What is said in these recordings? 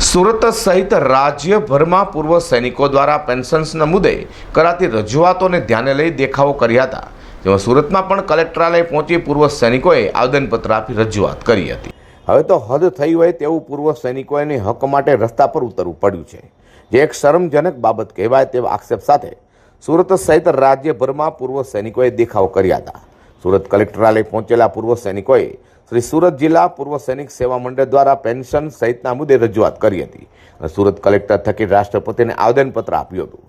સુરત સહિત રાજ્યભરમાં પૂર્વ સૈનિકો દ્વારા પેન્શન્સના મુદ્દે કરાતી રજૂઆતોને ધ્યાને લઈ દેખાવો કર્યા હતા. જેમાં સુરતમાં પણ કલેક્ટરાલય પહોંચી પૂર્વ સૈનિકોએ આવેદનપત્ર આપી રજૂઆત કરી હતી. હવે તો હદ થઈ હોય તેવું પૂર્વ સૈનિકોને હક માટે રસ્તા પર ઉતરવું પડ્યું છે. જે એક શરમજનક બાબત કહેવાય તેવા આક્ષેપ સાથે સુરત સહિત રાજ્યભરમાં પૂર્વ સૈનિકોએ દેખાવો કર્યા હતા. સુરત કલેક્ટરાલય પહોંચેલા પૂર્વ સૈનિકોએ શ્રી સુરત જિલ્લા પૂર્વ સૈનિક સેવા મંડળ દ્વારા પેન્શન સહિતના મુદ્દે રજૂઆત કરી હતી અને સુરત કલેક્ટર થકી રાષ્ટ્રપતિને આવેદનપત્ર આપ્યું હતું.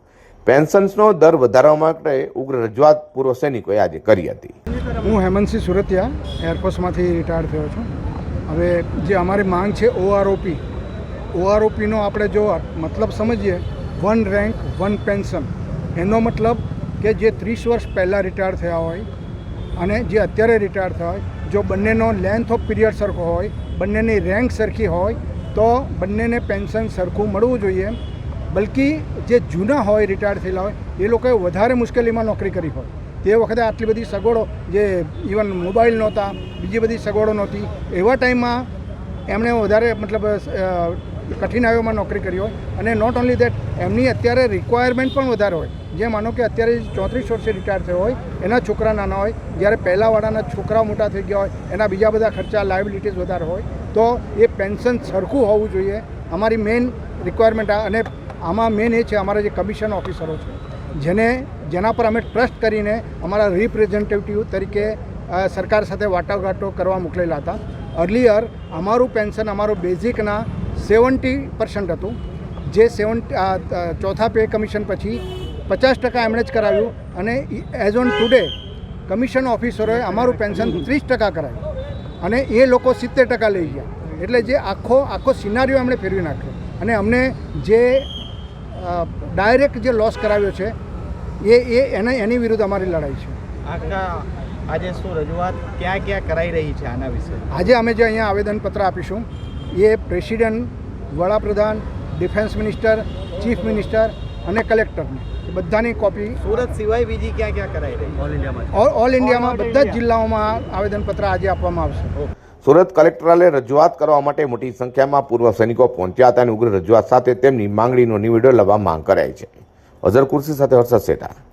પેન્શન્સનો દર વધારવા માટે ઉગ્ર રજૂઆત પૂર્વ સૈનિકોએ આજે કરી હતી. હું હેમંતસિંહ સુરતિયા એરફોર્સમાંથી રિટાયર થયો છું. હવે જે અમારી માંગ છે ઓઆરઓપી ઓઆરઓપીનો આપણે જો મતલબ સમજીએ વન રેન્ક વન પેન્શન એનો મતલબ કે જે ત્રીસ વર્ષ પહેલાં રિટાયર થયા હોય અને જે અત્યારે રિટાયર થાય જો બંનેનો લેન્થ ઓફ પીરિયડ સરખો હોય, બંનેની રેન્ક સરખી હોય, તો બંનેને પેન્શન સરખું મળવું જોઈએ. બલકી જે જૂના હોય રિટાયર થયેલા હોય, એ લોકોએ વધારે મુશ્કેલીમાં નોકરી કરી હોય. તે વખતે આટલી બધી સગવડો, જે ઇવન મોબાઈલ નહોતા, બીજી બધી સગવડો નહોતી. એવા ટાઈમમાં એમણે વધારે, મતલબ કઠિનાઈઓમાં નોકરી કરી હોય. અને નોટ ઓન્લી દેટ એમની અત્યારે રિક્વાયરમેન્ટ પણ વધારે હોય. જે માનો કે અત્યારે ચોત્રીસ વર્ષે રિટાયર થયો હોય, એના છોકરા નાના હોય, જ્યારે પહેલાંવાળાના છોકરા મોટા થઈ ગયા હોય, એના બીજા બધા ખર્ચા લાયબિલિટીઝ વધારે હોય, તો એ પેન્શન સરખું હોવું જોઈએ. અમારી મેઇન રિક્વાયરમેન્ટ અને આમાં મેઇન એ છે, અમારા જે કમિશન ઓફિસરો છે. જેને, જેના પર અમે ટ્રસ્ટ કરીને અમારા રિપ્રેઝેન્ટેટિવ તરીકે સરકાર સાથે વાટાઘાટો કરવા મોકલેલા હતા. અર્લિયર અમારું પેન્શન અમારું બેઝિકના સેવન્ટી પર્સન્ટ હતું. જે સેવન્ટી ચોથા પે કમિશન પછી પચાસ ટકા એમણે જ કરાવ્યું અને એઝ ઓન ટુડે કમિશન ઓફિસરોએ અમારું પેન્શન ત્રીસ ટકા કરાવ્યું અને એ લોકો સિત્તેર ટકા લઈ ગયા. એટલે જે આખો આખો સિનારીઓ એમણે ફેરવી નાખ્યો. અને અમને જે ડાયરેક્ટ જે લોસ કરાવ્યો છે એ એ એને એની વિરુદ્ધ અમારી લડાઈ છે. આખા આજે શું રજૂઆત? ક્યાં ક્યાં કરાઈ રહી છે આના વિશે? આજે અમે જે અહીંયા આવેદનપત્ર આપીશું એ પ્રેસિડેન્ટ વડાપ્રધાન ડિફેન્સ મિનિસ્ટર ચીફ મિનિસ્ટર અને કલેક્ટરને. બધાની કોપી સુરત સિવાય બીજી ક્યાં ક્યાં કરાઈ રહી ઓલ ઇન્ડિયામાં ઓલ ઇન્ડિયામાં બધા જ જિલ્લાઓમાં આવેદનપત્ર આજે આપવામાં આવશે. સુરત કલેક્ટરાલય રજૂઆત કરવા માટે મોટી સંખ્યામાં પૂર્વ સૈનિકો પહોંચ્યા હતા અને ઉગ્ર રજૂઆત સાથે તેમની માંગણીનો નિવેડો લેવા માંગ કરાઈ છે. અઝર કુર્સી સાથે હર્ષદ શેઠા